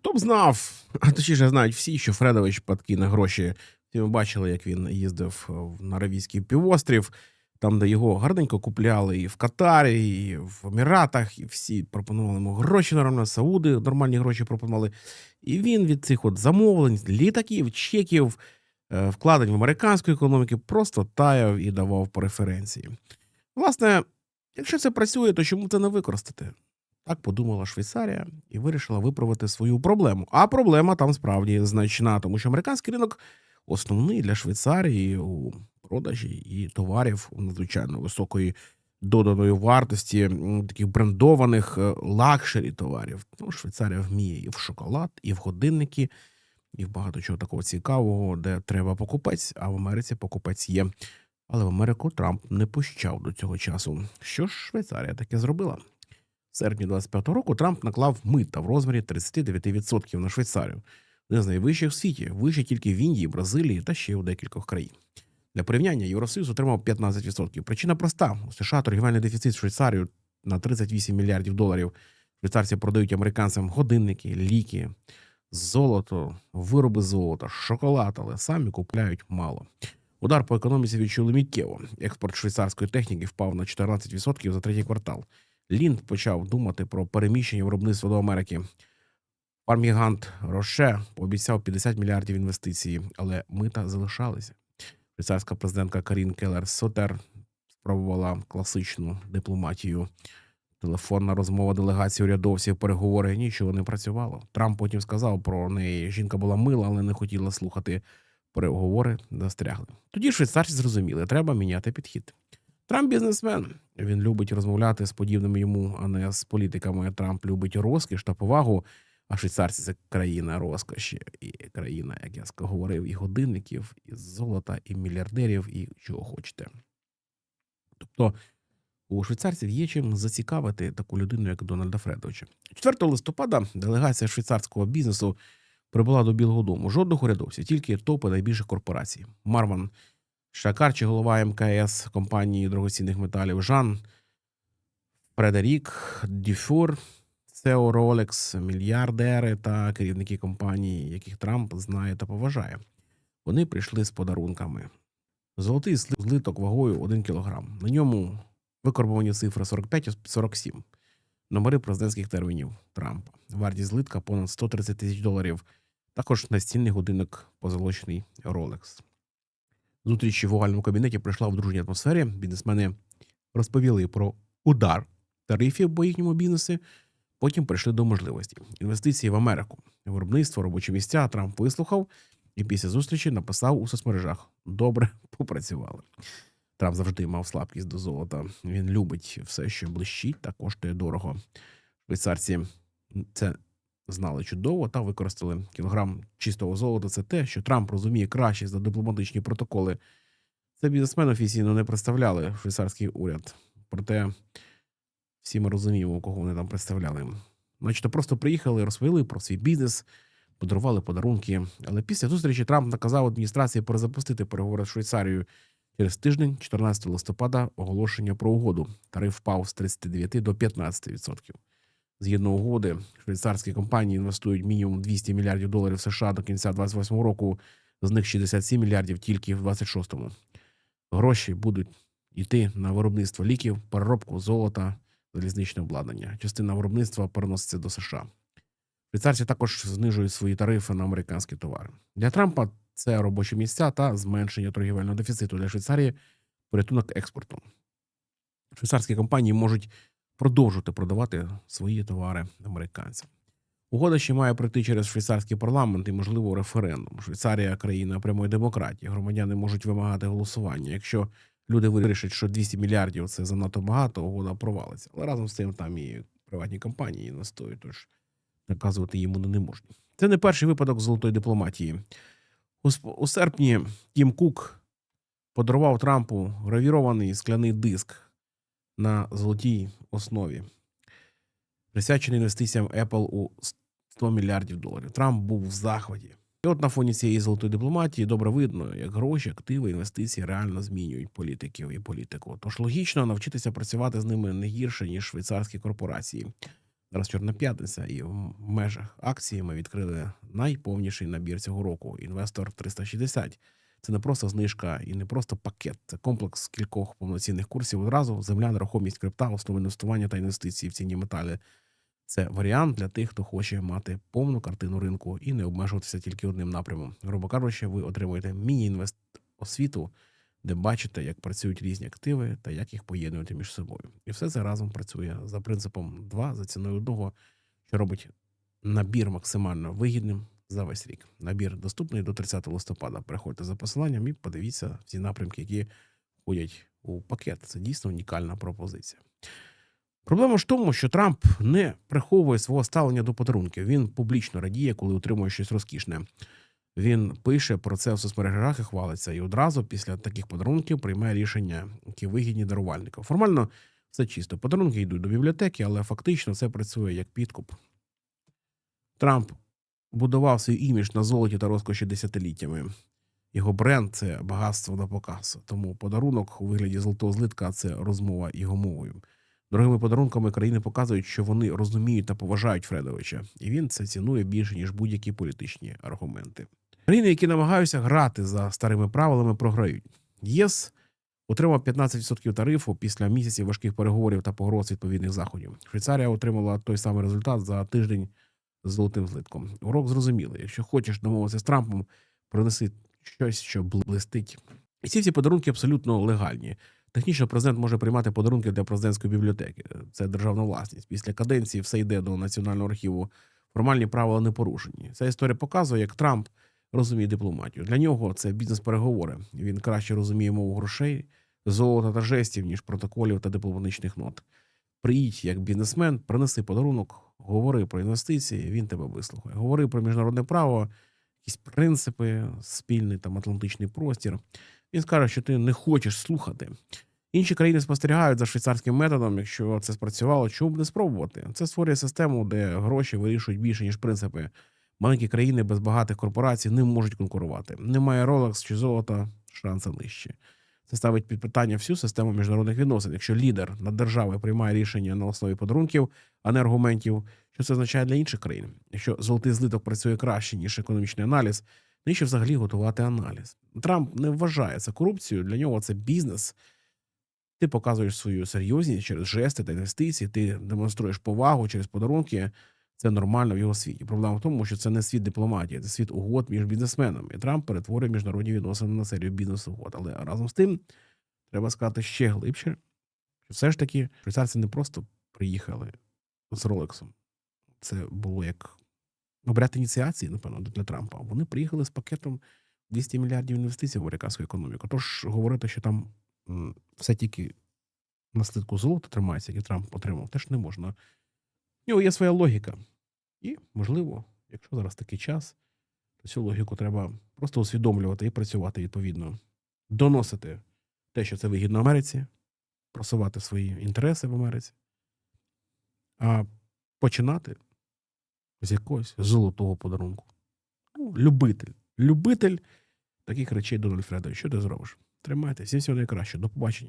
Хто б знав, а точніше знають всі, що Фредович подкине гроші. Всі ми бачили, як він їздив е, на Аравійський півострів, там, де його гарненько купляли і в Катарі, і в Еміратах, і всі пропонували йому гроші нормально, Сауди нормальні гроші пропонували. І він від цих от замовлень, літаків, чеків, е, вкладень в американську економіку просто таяв і давав преференції. Власне, якщо це працює, то чому це не використати? Так подумала Швейцарія і вирішила виправити свою проблему. А проблема там справді значна, тому що американський ринок основний для Швейцарії у продажі і товарів надзвичайно високої доданої вартості, таких брендованих е, лакшері товарів. Ну, Швейцарія вміє і в шоколад, і в годинники, і в багато чого такого цікавого, де треба покупець, а в Америці покупець є. Але в Америку Трамп не пущав до цього часу. Що ж Швейцарія таке зробила? Серпні 25-го року Трамп наклав мита в розмірі 39% на Швейцарію, один з найвищих в світі, вище тільки в Індії, Бразилії та ще у декількох країн. Для порівняння Євросоюз отримав 15%. Причина проста: у США торгівельний дефіцит з Швейцарією на 38 мільярдів доларів. Швейцарці продають американцям годинники, ліки, золото, вироби золота, шоколад, але самі купляють мало. Удар по економіці відчули миттєво. Експорт швейцарської техніки впав на 14% за третій квартал. Лінд почав думати про переміщення виробництва до Америки. Фармгігант Роше пообіцяв 50 мільярдів інвестицій, але мита залишалися. Швейцарська президентка Карін Келер Сотер спробувала класичну дипломатію. Телефонна розмова делегації урядовців, переговори нічого не працювало. Трамп потім сказав про неї. Жінка була мила, але не хотіла слухати. Переговори застрягли. Тоді швейцарці зрозуміли, треба міняти підхід. Трамп бізнесмен. Він любить розмовляти з подібними йому, а не з політиками. Трамп любить розкіш та повагу. А швейцарці це країна розкоші і країна, як я говорив, і годинників, і золота, і мільярдерів, і чого хочете. Тобто у швейцарців є чим зацікавити таку людину, як Дональда Фредовича. 4 листопада делегація швейцарського бізнесу прибула до Білого Дому. Жодних урядовців, тільки топи найбільших корпорацій. Марван Шакарчі, голова МКС компанії дорогоцінних металів, Жан Фредерік Дюфур, CEO Rolex, мільярдери та керівники компанії, яких Трамп знає та поважає. Вони прийшли з подарунками. Золотий злиток вагою 1 кг. На ньому викорбовані цифри 45-47. Номери президентських термінів Трампа. Вартість злитка понад 130 тисяч доларів. Також настільний годинник позолочений Rolex. Зустріч в овальному кабінеті пройшла в дружній атмосфері. Бізнесмени розповіли про удар тарифів по їхньому бізнесі. Потім перейшли до можливості інвестиції в Америку, виробництво, робочі місця. Трамп вислухав і після зустрічі написав у соцмережах: Добре, попрацювали. Трамп завжди мав слабкість до золота. Він любить все, що блищить та коштує дорого. Швейцарці це знали чудово та використали кілограм чистого золота. Це те, що Трамп розуміє краще за дипломатичні протоколи. Це бізнесмен офіційно не представляли швейцарський уряд. Проте всі ми розуміємо, кого вони там представляли. Значить, просто приїхали, розповіли про свій бізнес, подарували подарунки. Але після зустрічі Трамп наказав адміністрації перезапустити переговори з Швейцарією. Через тиждень, 14 листопада, оголошення про угоду. Тариф впав з 39 до 15%. Згідно угоди, швейцарські компанії інвестують мінімум 200 мільярдів доларів США до кінця 2028 року, з них 67 мільярдів тільки в 26-му. Гроші будуть йти на виробництво ліків, переробку золота, залізничне обладнання. Частина виробництва переноситься до США. Швейцарці також знижують свої тарифи на американські товари. Для Трампа це робочі місця та зменшення торгівельного дефіциту для Швейцарії, порятунок експорту. Швейцарські компанії можуть продовжувати продавати свої товари американцям. Угода ще має пройти через швейцарський парламент і, можливо, референдум. Швейцарія країна прямої демократії. Громадяни можуть вимагати голосування. Якщо люди вирішать, що 200 мільярдів це занадто багато, угода провалиться. Але разом з тим там і приватні компанії інвестують, тож наказувати їм не можна. Це не перший випадок золотої дипломатії. У серпні Тім Кук подарував Трампу гравірований скляний диск на золотій основі, присвячений інвестиціям Apple у 100 мільярдів доларів. Трамп був в захваті. І от на фоні цієї золотої дипломатії добре видно, як гроші, активи, інвестиції реально змінюють політиків і політику. Тож логічно навчитися працювати з ними не гірше, ніж швейцарські корпорації. Зараз Чорна п'ятниця, і в межах акції ми відкрили найповніший набір цього року. Інвестор 360. Це не просто знижка і не просто пакет. Це комплекс кількох повноцінних курсів одразу. Земля, нерухомість, крипта, основи інвестування та інвестиції в цінні метали. Це варіант для тих, хто хоче мати повну картину ринку і не обмежуватися тільки одним напрямом. Грубо кажучи, ви отримуєте міні-інвест освіту, де бачите, як працюють різні активи та як їх поєднувати між собою. І все це разом працює за принципом 2 за ціною одного, що робить набір максимально вигідним за весь рік. Набір доступний до 30 листопада. Переходьте за посиланням і подивіться всі напрямки, які входять у пакет. Це дійсно унікальна пропозиція. Проблема ж в тому, що Трамп не приховує свого ставлення до подарунків. Він публічно радіє, коли отримує щось розкішне. Він пише про це в соцмережах і хвалиться, і одразу після таких подарунків приймає рішення, які вигідні дарувальникам. Формально все чисто. Подарунки йдуть до бібліотеки, але фактично це працює як підкуп. Трамп будував свій імідж на золоті та розкоші десятиліттями. Його бренд це багатство на показ. Тому подарунок у вигляді золотого злитка це розмова його мовою. Дорогими подарунками країни показують, що вони розуміють та поважають Фредовича, і він це цінує більше ніж будь-які політичні аргументи. Країни, які намагаються грати за старими правилами, програють. ЄС отримав 15% тарифу після місяців важких переговорів та погроз відповідних заходів. Швейцарія отримала той самий результат за тиждень золотим злитком. Урок зрозумілий. Якщо хочеш домовитися з Трампом, принеси щось, що блистить. І ці всі подарунки абсолютно легальні. Технічно президент може приймати подарунки для президентської бібліотеки. Це державна власність. Після каденції все йде до національного архіву. Формальні правила не порушені. Ця історія показує, як Трамп розуміє дипломатію. Для нього це бізнес-переговори. Він краще розуміє мову грошей, золота та жестів, ніж протоколів та дипломатичних нот. Приїдь як бізнесмен, принеси подарунок, говори про інвестиції, він тебе вислухає. Говори про міжнародне право, якісь принципи, спільний там атлантичний простір. Він скаже, що ти не хочеш слухати. Інші країни спостерігають за швейцарським методом. Якщо це спрацювало, чому б не спробувати? Це створює систему, де гроші вирішують більше, ніж принципи. Маленькі країни без багатих корпорацій не можуть конкурувати. Немає Rolex чи золота, шанси нижчі. Це ставить під питання всю систему міжнародних відносин. Якщо лідер над державою приймає рішення на основі подарунків, а не аргументів, що це означає для інших країн. Якщо золотий злиток працює краще ніж економічний аналіз, навіщо взагалі готувати аналіз? Трамп не вважає це корупцією. Для нього це бізнес. Ти показуєш свою серйозність через жести та інвестиції, ти демонструєш повагу через подарунки. Це нормально в його світі. Проблема в тому, що це не світ дипломатії, це світ угод між бізнесменами. І Трамп перетворює міжнародні відносини на серію бізнес-угод. Але разом з тим треба сказати ще глибше, що все ж таки швейцарці не просто приїхали з Ролексом. Це було як обряд ініціації, напевно, для Трампа. Вони приїхали з пакетом 200 мільярдів інвестицій в американську економіку. Тож говорити, що там все тільки на слідку золота тримається, який Трамп отримав, теж не можна. В нього є своя логіка. І, можливо, якщо зараз такий час, то цю логіку треба просто усвідомлювати і працювати відповідно, доносити те, що це вигідно Америці, просувати свої інтереси в Америці, а починати з якогось золотого подарунку. Ну, любитель. Любитель таких речей Дональд Фредович. Що ти зробиш? Тримайтеся. Всім всього найкраще. До побачення.